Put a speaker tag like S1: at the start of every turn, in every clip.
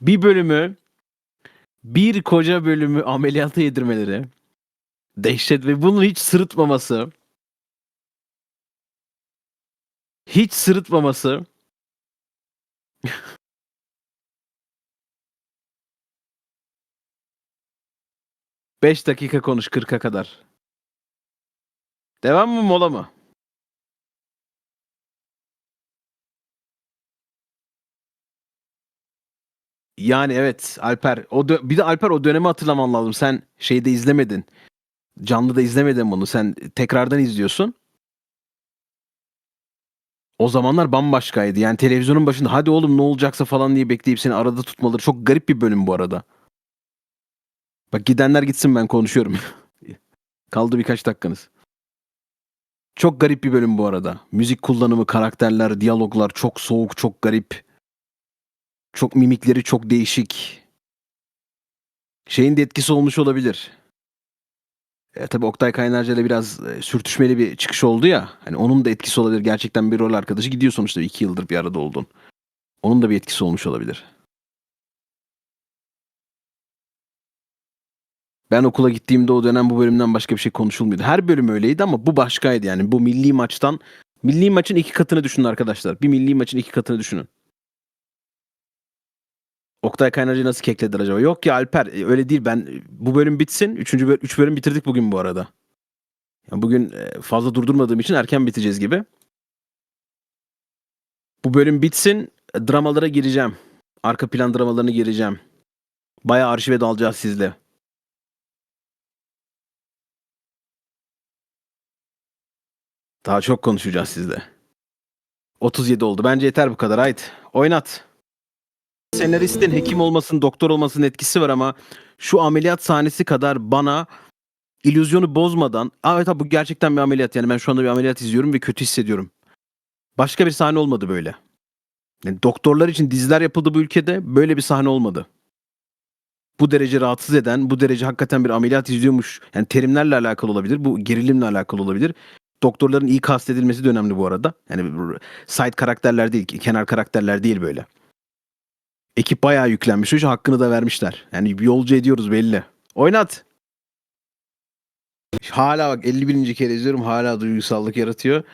S1: Bir bölümü bir koca bölümü ameliyata yedirmeleri. Dehşet ve bunu hiç sırıtmaması. Hiç sırıtmaması. Beş dakika konuş 40'a kadar. Devam mı mola mı? Yani evet Alper. O dö- bir de Alper o dönemi hatırlaman lazım. Sen şeyde izlemedin. Canlı da izlemedin bunu. Sen tekrardan izliyorsun. O zamanlar bambaşkaydı. Yani televizyonun başında hadi oğlum ne olacaksa falan diye bekleyip seni arada tutmaları çok garip bir bölüm bu arada. Bak gidenler gitsin ben konuşuyorum. Kaldı birkaç dakikanız. Çok garip bir bölüm bu arada. Müzik kullanımı, karakterler, diyaloglar çok soğuk, çok garip. Çok mimikleri çok değişik. Şeyin de etkisi olmuş olabilir. E, tabii Oktay Kaynarca ile biraz e, sürtüşmeli bir çıkış oldu ya. Hani onun da etkisi olabilir. Gerçekten bir rol arkadaşı gidiyor sonuçta iki yıldır bir arada oldun. Onun da bir etkisi olmuş olabilir. Ben okula gittiğimde o dönem bu bölümden başka bir şey konuşulmuyordu. Her bölüm öyleydi ama bu başkaydı yani. Bu milli maçtan milli maçın iki katını düşünün arkadaşlar. Bir milli maçın iki katını düşünün. Oktay Kaynarca'yı nasıl keklediler acaba? Yok ya Alper e, öyle değil ben bu bölüm bitsin. Üçüncü bölüm, üç bölüm bitirdik bugün bu arada. Ya bugün e, fazla durdurmadığım için erken biteceğiz gibi. Bu bölüm bitsin e, dramalara gireceğim. Arka plan dramalarına gireceğim. Bayağı arşive dalacağız sizle. Daha çok konuşacağız sizle. 37 oldu. Bence yeter bu kadar. Haydi oynat. Senaristin hekim olmasının, doktor olmasının etkisi var ama şu ameliyat sahnesi kadar bana illüzyonu bozmadan, evet abi bu gerçekten bir ameliyat yani ben şu anda bir ameliyat izliyorum ve kötü hissediyorum. Başka bir sahne olmadı böyle. Yani doktorlar için diziler yapıldı bu ülkede, böyle bir sahne olmadı. Bu derece rahatsız eden, bu derece hakikaten bir ameliyat izliyormuş. Yani terimlerle alakalı olabilir, bu gerilimle alakalı olabilir. Doktorların iyi kastedilmesi de önemli bu arada. Yani side karakterler değil, kenar karakterler değil böyle. Ekip bayağı yüklenmiş. Şu hakkını da vermişler. Yani bir yolcu ediyoruz belli. Oynat. Hala bak 51. kere izliyorum. Hala duygusallık yaratıyor.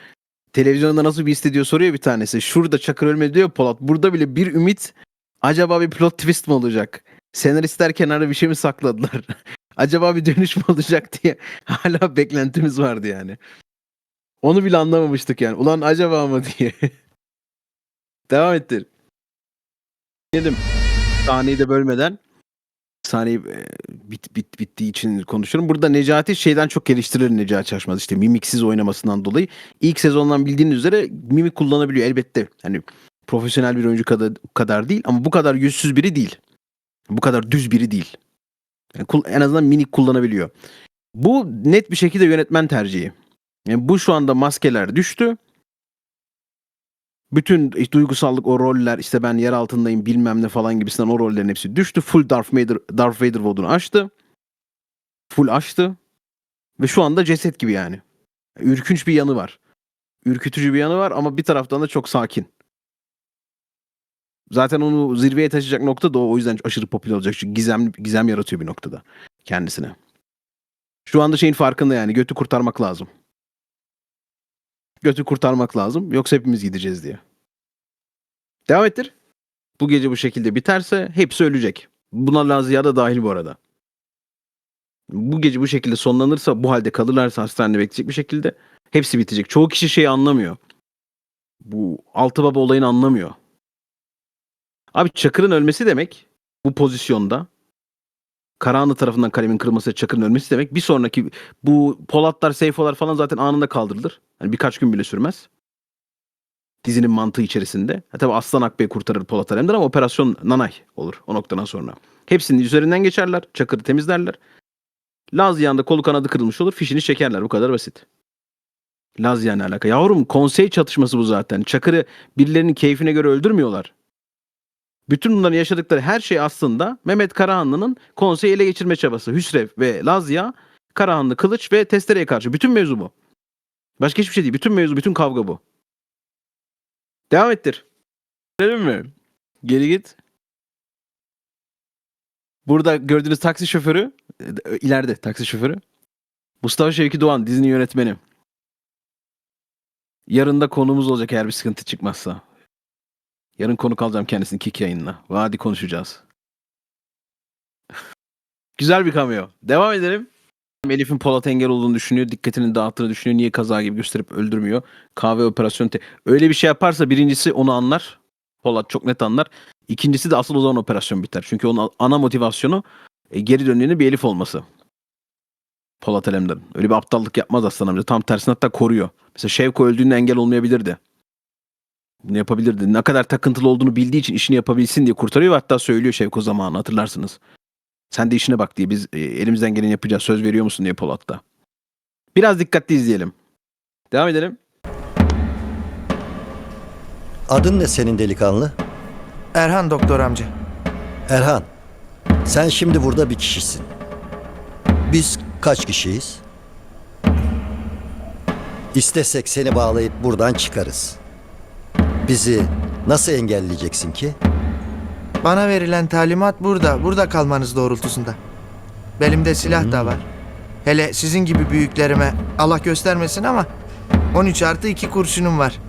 S1: Televizyonda nasıl bir hissediyor soruyor bir tanesi. Şurada Çakır ölmedi diyor Polat. Burada bile bir ümit. Acaba bir plot twist mi olacak? Senaristler kenarda bir şey mi sakladılar? Acaba bir dönüş mü olacak diye hala beklentimiz vardı yani. Onu bile anlamamıştık yani. Ulan acaba mı diye. Devam ettir. Dedim. Sahneyi de bölmeden. Sahneyi e, bit, bit, bittiği için konuşuyorum. Burada Necati şeyden çok geliştirilir Necati Şaşmaz. işte mimiksiz oynamasından dolayı. İlk sezondan bildiğiniz üzere mimik kullanabiliyor elbette. Hani profesyonel bir oyuncu kadar, kadar değil ama bu kadar yüzsüz biri değil. Bu kadar düz biri değil. Yani en azından minik kullanabiliyor. Bu net bir şekilde yönetmen tercihi. Yani bu şu anda maskeler düştü. Bütün duygusallık o roller işte ben yer altındayım bilmem ne falan gibisinden o rollerin hepsi düştü. Full Darth Vader, Darth Vader modunu açtı. Full açtı. Ve şu anda ceset gibi yani. Ürkünç bir yanı var. Ürkütücü bir yanı var ama bir taraftan da çok sakin. Zaten onu zirveye taşıyacak nokta da o, o yüzden aşırı popüler olacak. Çünkü gizem, gizem yaratıyor bir noktada kendisine. Şu anda şeyin farkında yani götü kurtarmak lazım götü kurtarmak lazım. Yoksa hepimiz gideceğiz diye. Devam ettir. Bu gece bu şekilde biterse hepsi ölecek. Buna Lazia da dahil bu arada. Bu gece bu şekilde sonlanırsa bu halde kalırlarsa hastanede bekleyecek bir şekilde hepsi bitecek. Çoğu kişi şeyi anlamıyor. Bu altı baba olayını anlamıyor. Abi Çakır'ın ölmesi demek bu pozisyonda Karahanlı tarafından kalemin kırılması Çakır'ın ölmesi demek. Bir sonraki bu Polatlar, Seyfolar falan zaten anında kaldırılır. Hani birkaç gün bile sürmez. Dizinin mantığı içerisinde. Ha, tabii Aslan Akbey kurtarır Polat Alemdar ama operasyon nanay olur o noktadan sonra. Hepsinin üzerinden geçerler. Çakır'ı temizlerler. Laziyan'da kolu kanadı kırılmış olur. Fişini çekerler. Bu kadar basit. Lazya ne alaka? Yavrum konsey çatışması bu zaten. Çakır'ı birilerinin keyfine göre öldürmüyorlar. Bütün bunların yaşadıkları her şey aslında Mehmet Karahanlı'nın konseyi ele geçirme çabası. Hüsrev ve Lazya, Karahanlı, Kılıç ve Testere'ye karşı. Bütün mevzu bu. Başka hiçbir şey değil. Bütün mevzu, bütün kavga bu. Devam ettir. Dedim mi? Geri git. Burada gördüğünüz taksi şoförü e, ileride taksi şoförü. Mustafa Şevki Doğan dizinin yönetmeni. Yarın da konuğumuz olacak eğer bir sıkıntı çıkmazsa. Yarın konuk alacağım kendisini Kik yayınına. Vadi konuşacağız. Güzel bir cameo. Devam edelim. Elif'in Polat engel olduğunu düşünüyor. Dikkatini dağıttığını düşünüyor. Niye kaza gibi gösterip öldürmüyor. Kahve operasyonu. te- Öyle bir şey yaparsa birincisi onu anlar. Polat çok net anlar. İkincisi de asıl o zaman operasyon biter. Çünkü onun ana motivasyonu e, geri döndüğünde bir Elif olması. Polat Alemdar'ın. Öyle bir aptallık yapmaz Aslan amca. Tam tersine hatta koruyor. Mesela Şevko öldüğünde engel olmayabilirdi. Bunu yapabilirdi. Ne kadar takıntılı olduğunu bildiği için işini yapabilsin diye kurtarıyor. ve Hatta söylüyor Şevko zamanı hatırlarsınız. Sen de işine bak diye biz e, elimizden geleni yapacağız. Söz veriyor musun diye Polat'ta. Biraz dikkatli izleyelim. Devam edelim.
S2: Adın ne senin delikanlı?
S3: Erhan doktor amca.
S2: Erhan. Sen şimdi burada bir kişisin. Biz kaç kişiyiz? İstesek seni bağlayıp buradan çıkarız. Bizi nasıl engelleyeceksin ki?
S3: Bana verilen talimat burada, burada kalmanız doğrultusunda. Belimde silah da var. Hele sizin gibi büyüklerime Allah göstermesin ama 13 artı 2 kurşunum var.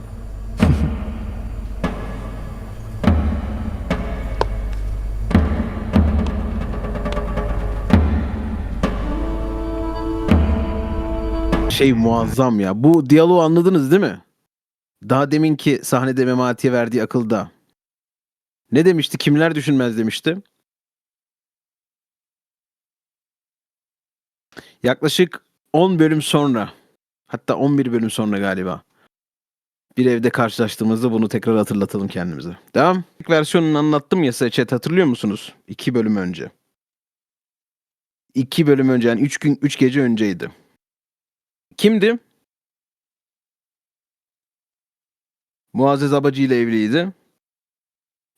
S1: Şey muazzam ya. Bu diyaloğu anladınız değil mi? Daha deminki sahnede Memati'ye verdiği akılda. Ne demişti? Kimler düşünmez demişti. Yaklaşık 10 bölüm sonra hatta 11 bölüm sonra galiba bir evde karşılaştığımızda bunu tekrar hatırlatalım kendimize. Devam. İlk versiyonunu anlattım ya size chat hatırlıyor musunuz? 2 bölüm önce. 2 bölüm önce yani 3 gün 3 gece önceydi. Kimdi? Muazzez Abacı ile evliydi.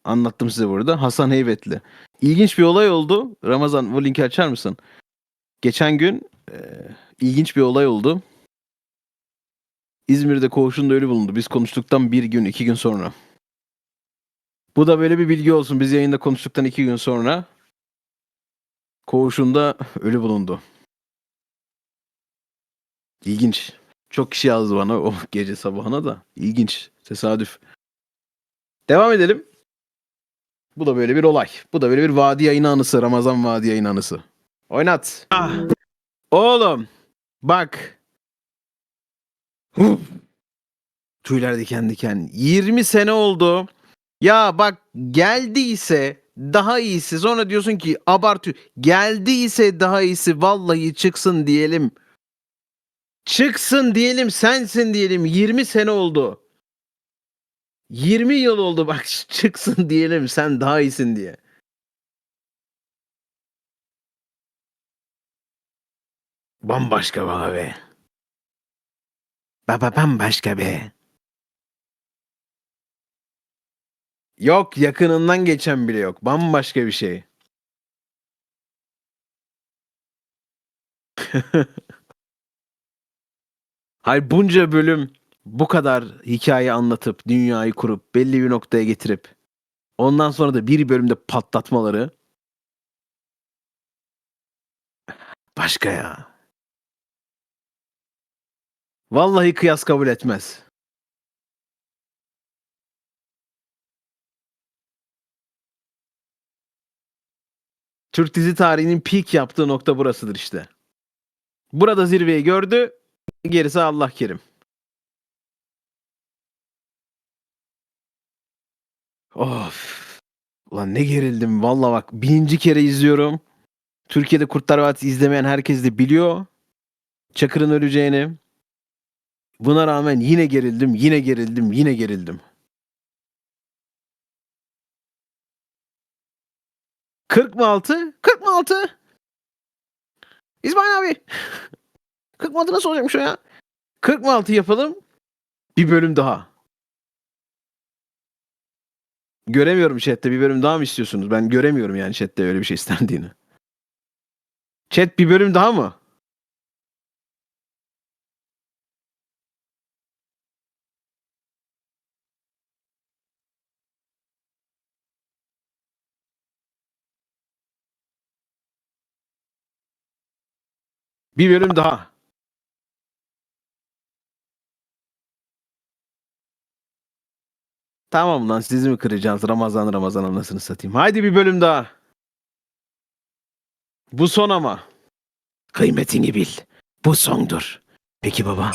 S1: Anlattım size burada. Hasan Heybetli. İlginç bir olay oldu. Ramazan bu linki açar mısın? Geçen gün e, ilginç bir olay oldu. İzmir'de koğuşunda ölü bulundu. Biz konuştuktan bir gün, iki gün sonra. Bu da böyle bir bilgi olsun. Biz yayında konuştuktan iki gün sonra koğuşunda ölü bulundu. İlginç. Çok kişi yazdı bana o gece sabahına da. İlginç. Tesadüf. Devam edelim. Bu da böyle bir olay. Bu da böyle bir vadi yayını anısı. Ramazan vadi yayını anısı. Oynat. Ah. Oğlum. Bak. Huh. Tüyler diken diken. 20 sene oldu. Ya bak geldiyse daha iyisi. Sonra diyorsun ki abartıyor. Geldiyse daha iyisi. Vallahi çıksın diyelim. Çıksın diyelim sensin diyelim 20 sene oldu. 20 yıl oldu bak çıksın diyelim sen daha iyisin diye. Bambaşka bana be. Baba bambaşka be. Yok yakınından geçen bile yok. Bambaşka bir şey. Hayır bunca bölüm bu kadar hikaye anlatıp dünyayı kurup belli bir noktaya getirip ondan sonra da bir bölümde patlatmaları başka ya. Vallahi kıyas kabul etmez. Türk dizi tarihinin peak yaptığı nokta burasıdır işte. Burada zirveyi gördü. Gerisi Allah kerim. Of. Ulan ne gerildim. Valla bak bininci kere izliyorum. Türkiye'de Kurtlar Vadisi izlemeyen herkes de biliyor. Çakır'ın öleceğini. Buna rağmen yine gerildim, yine gerildim, yine gerildim. Kırk mı altı? Kırk mı altı? İsmail abi. 46 nasıl olacakmış o ya? 46 yapalım. Bir bölüm daha. Göremiyorum chatte bir bölüm daha mı istiyorsunuz? Ben göremiyorum yani chatte öyle bir şey istendiğini. Chat bir bölüm daha mı? Bir bölüm daha. Tamam lan sizi mi kıracağız Ramazan Ramazan anasını satayım. Haydi bir bölüm daha. Bu son ama. Kıymetini bil. Bu sondur. Peki baba.